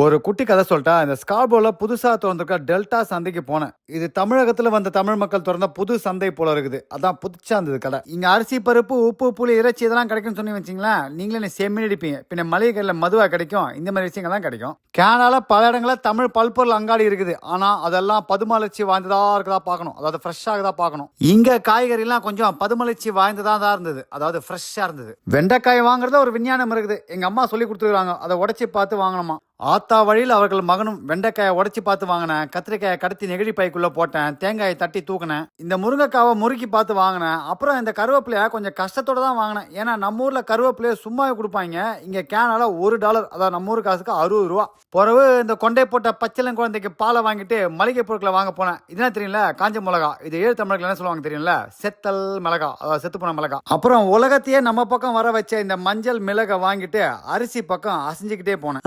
ஒரு குட்டி கதை சொல்லிட்டா இந்த ஸ்கார்போல புதுசாக திறந்திருக்க டெல்டா சந்தைக்கு போனேன். இது தமிழகத்தில் வந்த தமிழ் மக்கள் திறந்த புது சந்தை போல இருக்குது. அதான் புதுச்சா இருந்தது கடை இங்கே அரிசி பருப்பு உப்பு புளி இறைச்சி இதெல்லாம் கிடைக்கும்னு சொன்னி வச்சிங்களேன் நீங்களே என்ன செம்மி அடிப்பீங்க. பின்ன மளிகை கடையில் மதுவாக கிடைக்கும். இந்த மாதிரி விஷயங்கள்லாம் கிடைக்கும். கேனால பல இடங்களில் தமிழ் பல்பொருள் அங்காடி இருக்குது. ஆனால் அதெல்லாம் பதுமலர்ச்சி வாய்ந்ததாக இருக்கதா பார்க்கணும். அதாவது ஃப்ரெஷ்ஷாக தான் பார்க்கணும். இங்கே காய்கறிலாம் கொஞ்சம் பதுமலர்ச்சி வாய்ந்ததாக தான் இருந்தது. அதாவது ஃப்ரெஷ்ஷாக இருந்தது. வெண்டைக்காய் வாங்குறத ஒரு விஞ்ஞானம் இருக்குது. எங்கள் அம்மா சொல்லி கொடுத்துருக்காங்க. அதை உடச்சி பார்த்து வாங்கணுமா. ஆத்தா வழியில் அவர்கள் மகனும் வெண்டைக்காயை உடச்சி பார்த்து வாங்கினேன். கத்திரிக்காயை கடத்தி நெகிழி பைக்குள்ளே போட்டேன். தேங்காயை தட்டி தூக்கினேன். இந்த முருங்கைக்காவை முறுக்கி பார்த்து வாங்கினேன். அப்புறம் இந்த கருவேப்பிலையை கொஞ்சம் கஷ்டத்தோடு தான் வாங்கினேன். ஏன்னா நம்ம ஊரில் கருவேப்பிலையை சும்மாவே கொடுப்பாங்க. இங்கே கேனால் ஒரு டாலர் அதாவது நம்ம ஊர் காசுக்கு அறுபது ரூபா. பிறகு இந்த கொண்டை போட்ட பச்சிளம் குழந்தைக்கு பாலை வாங்கிட்டு மளிகை பொருட்களை வாங்க போனேன். இதெல்லாம் தெரியல காஞ்ச மிளகா. இது ஏழு தமிழர்கள் என்ன சொல்லுவாங்க தெரியல செத்தல் மிளகா. அதாவது செத்து போன மிளகா. அப்புறம் உலகத்தையே நம்ம பக்கம் வர வச்ச இந்த மஞ்சள் மிளகை வாங்கிட்டு அரிசி பக்கம் அசைஞ்சுக்கிட்டே போனேன்.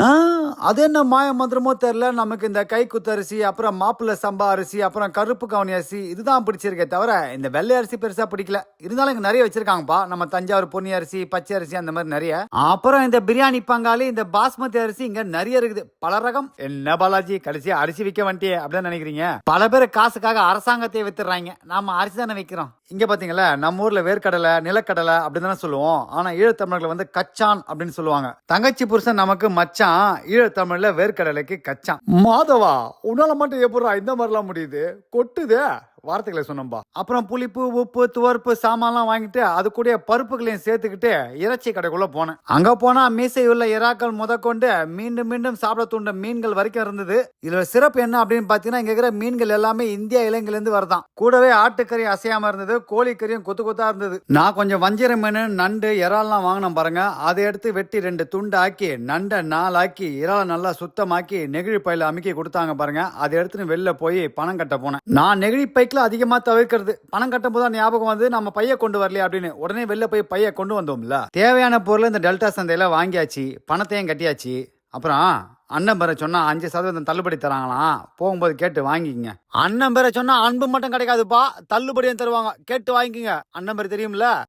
அது என்ன மாய மந்திரமோ தெரில நமக்கு இந்த கை குத்து அரிசி அப்புறம் மாப்பிள்ளை சம்பா அரிசி அப்புறம் கருப்பு கவனி அரிசி இதுதான் பிடிச்சிருக்கே தவிர இந்த வெள்ளை அரிசி பெருசா பிடிக்கல. இருந்தாலும் இங்க நிறைய வச்சிருக்காங்கப்பா. நம்ம தஞ்சாவூர் பொன்னி அரிசி பச்சை அரிசி அந்த மாதிரி நிறைய. அப்புறம் இந்த பிரியாணி பங்காளி இந்த பாஸ்மதி அரிசி இங்க நிறைய இருக்குது. பல ரகம். என்ன பாலாஜி கடைசி அரிசி விற்க வந்துட்டே அப்படின்னு நினைக்கிறீங்க? பல பேர் காசுக்காக அரசாங்கத்தை வித்துறாங்க நாம அரிசி தானே விற்கிறோம் இங்க பாத்தீங்களா நம்ம ஊர்ல வேர்க்கடலை நிலக்கடலை அப்படின்னு தானே சொல்லுவோம். ஆனா ஈழத்தமிழர்கள் வந்து கச்சான் அப்படின்னு சொல்லுவாங்க. தங்கச்சி புருஷன் நமக்கு மச்சான் தமிழ்ல வேர்க்கடலைக்கு கச்சான் மாதவா உன்னால மட்டும் எப்படா இந்த மாதிரிலாம் முடியுது? கொட்டுதே. வார்த்தைகளை சொன்னோம்பா. அப்புறம் புளிப்பு உப்பு துவர்ப்பு சாமான்லாம் வாங்கிட்டு அது கூட பருப்புகளையும் சேர்த்துக்கிட்டு இறைச்சி கடைக்குள்ள போனேன். அங்க போனா மீசையுள்ள இறாக்கள் முதற்கொண்டு மீண்டும் மீண்டும் சாப்பிட தூண்ட மீன்கள் வரைக்கும் இருந்தது. இதுல சிறப்பு என்ன அப்படின்னு பாத்தீங்கன்னா இங்க இருக்கிற மீன்கள் எல்லாமே இந்தியா இலங்கையில இருந்து வருதான். கூடவே ஆட்டுக்கறி அசையாம இருந்தது கோழிக்கறியும் கொத்து கொத்தா இருந்தது. நான் கொஞ்சம் வஞ்சிர மீன் நண்டு இறால்லாம் வாங்கினேன் பாருங்க. அதை எடுத்து வெட்டி ரெண்டு துண்டு ஆக்கி நண்டை நாளாக்கி இறாலை நல்லா சுத்தமாக்கி நெகிழி பையில அமுக்கி கொடுத்தாங்க பாருங்க. அதை எடுத்துன்னு வெளில போய் பணம் கட்ட போனேன். நான் நெகிழி பைக்கில் அதிகமாக தவிர்க்கிறது. பணம் கட்டும் போது தான் ஞாபகம் வந்து நம்ம பைய கொண்டு வரலையே அப்படின்னு. உடனே வெளில போய் பைய கொண்டு வந்தோம்ல. தேவையான பொருள் இந்த டெல்டா சந்தையில் வாங்கியாச்சு. பணத்தையும் கட்டியாச்சு. அப்புறம் அண்ணன் பேரை சொன்னா அஞ்சு சதவீதம் தள்ளுபடி தராங்களாம் போகும்போது கேட்டு வாங்கிக்கங்க. அண்ணன் பேரை சொன்னா அன்பு மட்டும் கிடைக்காதுப்பா. தள்ளுபடியும் தருவாங்க. கேட்டு வாங்கிக்கங்க. அண்ணன் பேர் தெரியும்ல?